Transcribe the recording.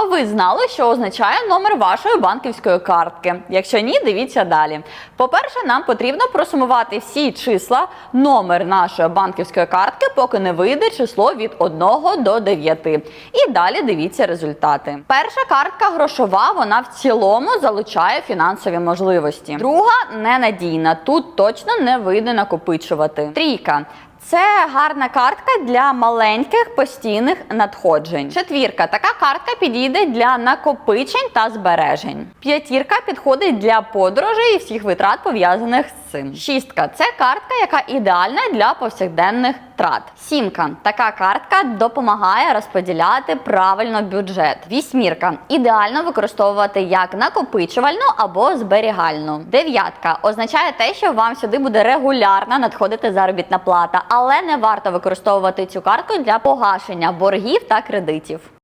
А ви знали, що означає номер вашої банківської картки? Якщо ні, дивіться далі. По-перше, нам потрібно просумувати всі числа номер нашої банківської картки, поки не вийде число від 1 до 9. І далі дивіться результати. Перша картка грошова, вона в цілому залучає фінансові можливості. Друга ненадійна. Тут точно не вийде накопичувати. Трійка. Це гарна картка для маленьких постійних надходжень. Четвірка така картка підійде для накопичень та збережень. П'ятірка підходить для подорожей і всіх витрат пов'язаних з цим. Шістка це картка, яка ідеальна для повсякденних трат. Сімка така картка допомагає розподіляти правильно бюджет. Вісьмірка ідеально використовувати як накопичувальну або зберігальну. Дев'ятка означає те, що вам сюди буде регулярно надходити заробітна плата, але не варто використовувати цю картку для погашення боргів та кредитів.